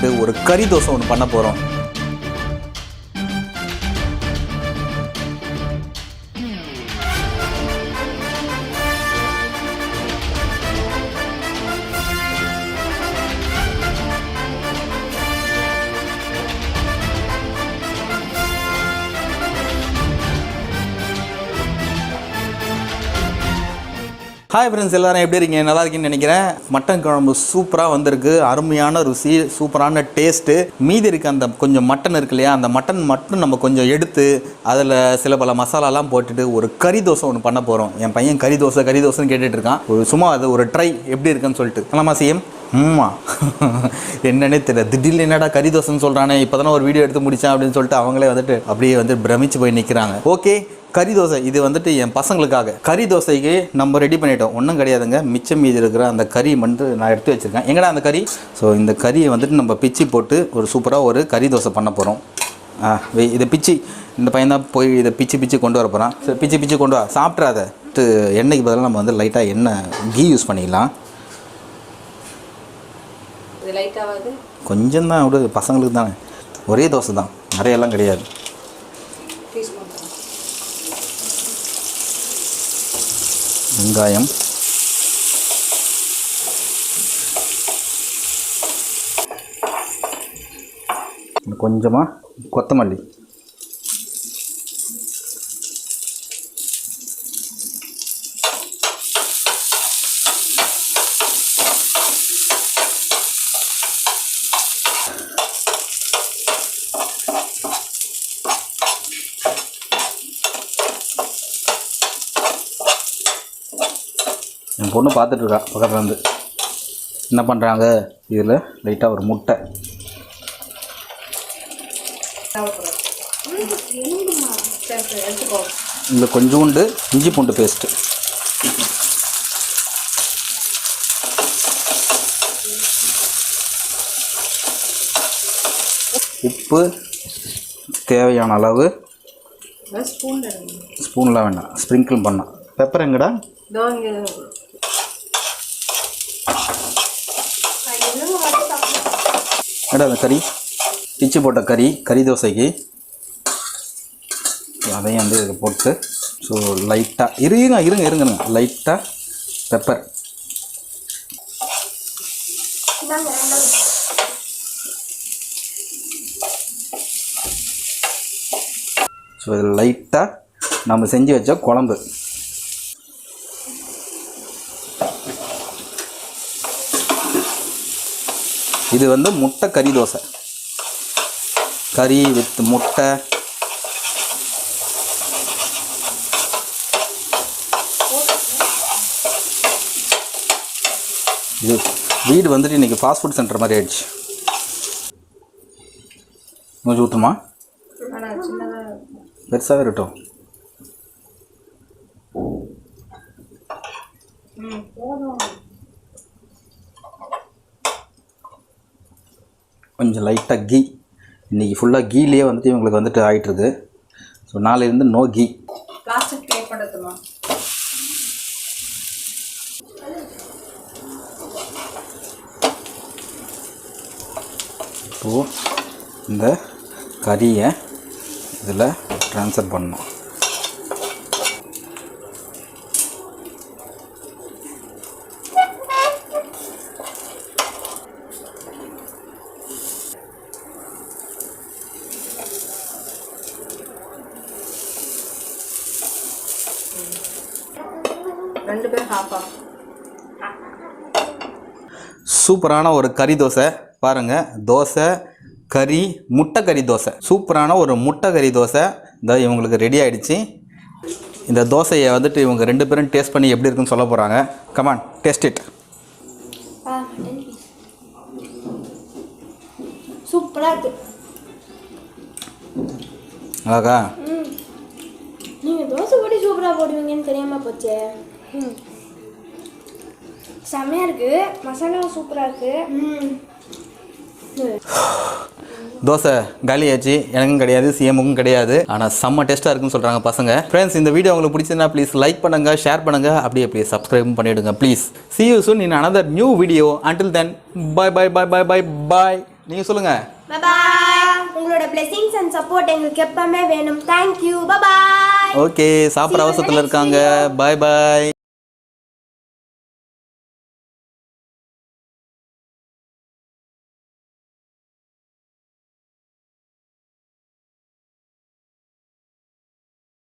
சாப்பிட்டு ஒரு கறி தோசை ஒன்று பண்ண போகிறோம் ஹாய் ஃப்ரெண்ட்ஸ் எல்லாரும் எப்படி இருக்கீங்க? நல்லா இருக்கீங்கன்னு நினைக்கிறேன். மட்டன் குழம்பு சூப்பராக வந்திருக்கு. அருமையான ருசி சூப்பரான டேஸ்ட்டு மீதி இருக்க அந்த கொஞ்சம் மட்டன் இருக்கு இல்லையா? அந்த மட்டன் மட்டும் நம்ம கொஞ்சம் எடுத்து அதில் சில பல மசாலாலாம் போட்டுட்டு ஒரு கறி தோசை ஒன்று பண்ண போகிறோம் என் பையன் கறி தோசை கறி தோசைன்னு கேட்டுட்டு இருக்கான். ஒரு சும்மா அது ஒரு ட்ரை எப்படி இருக்குன்னு சொல்லிட்டு. நல்லாமா செய்யும். ஆமா என்னன்னே தெரியல. திடீர்னு என்னடா கறி தோசைன்னு சொல்கிறானே இப்போ தானே ஒரு வீடியோ எடுத்து முடித்தேன் அப்படின்னு சொல்லிட்டு அவங்களே வந்துட்டு அப்படியே வந்து பிரமிச்சு போய் நிற்கிறாங்க ஓகே கறி தோசை இது வந்துட்டு என் பசங்களுக்காக. கறி தோசைக்கு நம்ம ரெடி பண்ணிட்டோம். ஒன்றும் கிடையாதுங்க. மிச்சம் மீதி இருக்கிற அந்த கறி வந்து நான் எடுத்து வச்சுருக்கேன். எங்கடா அந்த கறி? ஸோ இந்த கறியை வந்துட்டு நம்ம பிச்சு போட்டு ஒரு சூப்பராக ஒரு கறி தோசை பண்ண போகிறோம் இதை பிச்சு இந்த பையன் தான் போய் இதை பிச்சு பிச்சு கொண்டு வர போகிறான் பிச்சு பிச்சு கொண்டு வா. சாப்பிட்றாத. எண்ணெய்க்கு பதிலாக நம்ம வந்து லைட்டாக எண்ணெய் கீ யூஸ் பண்ணிக்கலாம் இது லைட்டாவது கொஞ்சம் தான் விடு பசங்களுக்கு தானே. ஒரே தோசை தான் நிறையெல்லாம் கிடையாது. பீஸ் பண்ணுறோம் வெங்காயம். கொஞ்சமாக கொத்தமல்லி. என் பொண்ணு பார்த்துட்டு இருக்கா பக்கத்தில் என்ன பண்ணுறாங்க இதில் லைட்டாக ஒரு முட்டை. இதில் கொஞ்சோண்டு இஞ்சி பூண்டு பேஸ்ட்டு உப்பு தேவையான அளவு. ஸ்பூன்லாம் வேண்டாம் ஸ்ப்ரிங்கிள் பண்ணால் பெப்பர் எங்கடா? இதோ அந்த கறி. பிச்சு போட்ட கறி கறி தோசைக்கு. அதையும் வந்து இதை போட்டு ஸோ லைட்டாக இருங்க இருங்க இருங்க லைட்டாக பெப்பர் ஸோ இது லைட்டாக நம்ம செஞ்சு வச்ச குழம்பு. இது வந்து முட்டை கறி தோசை. கறி வித் முட்டை. இது வீடு வந்துட்டு இன்றைக்கி ஃபாஸ்ட் ஃபுட் சென்டர் மாதிரி ஆயிடுச்சு. கொஞ்சம் ஊற்றுமா பெருசாகவே இருக்கட்டும். கொஞ்சம் லைட்டாக கீ. இன்றைக்கி ஃபுல்லாக கீலேயே வந்துட்டு இவங்களுக்கு வந்துட்டு ஆகிட்டுருக்கு ஸோ நாளையிலேருந்து நோ கீ. பிளாஸ்டிக் ப்ளே பண்ணுறதுமா இப்போது இந்த கறியை இதில் ட்ரான்ஸ்ஃபர் பண்ணணும். ரெண்டு பேரும் ஹாஃப் ஆஃப் சூப்பரான ஒரு கறி தோசை பாருங்கள் தோசை கறி முட்டை கறி தோசை. சூப்பரான ஒரு முட்டை கறி தோசை. இந்த இவங்களுக்கு ரெடி ஆயிடுச்சு. இந்த தோசையை வந்துட்டு இவங்க ரெண்டு பேரும் டேஸ்ட் பண்ணி எப்படி இருக்குன்னு சொல்ல போகிறாங்க கமான் டேஸ்ட் இட் சூப்பராக இருக்கு. அழகா? நீங்கள் தோசை போட்டு சூப்பராக போடுவீங்கன்னு தெரியாமல் போச்சே. செம்மையாக இருக்கு. மசாலாவும் சூப்பராக இருக்கு. ம். தோசை காலியாச்சு எனக்கும் கிடையாது சிஎமுக்கும் கிடையாது. ஆனால் செம்ம டேஸ்ட்டாக இருக்குன்னு சொல்கிறாங்க பசங்க. ஃப்ரெண்ட்ஸ் இந்த வீடியோ உங்களுக்கு பிடிச்சதுன்னா ப்ளீஸ் லைக் பண்ணுங்கள் ஷேர் பண்ணுங்கள் அப்படியே அப்படியே சப்ஸ்கிரைப் பண்ணிவிடுங்க please see you soon in another new video. Until then bye bye bye bye bye bye. நீங்கள் சொல்லுங்கள் பாய் உங்களோட blessings அண்ட் சப்போர்ட் எங்களுக்கு எப்பவுமே வேணும். தேங்க்யூ பாய் ஓகே சாப்பிட்ற அவசரத்தில் இருக்காங்க. பாய் பாய்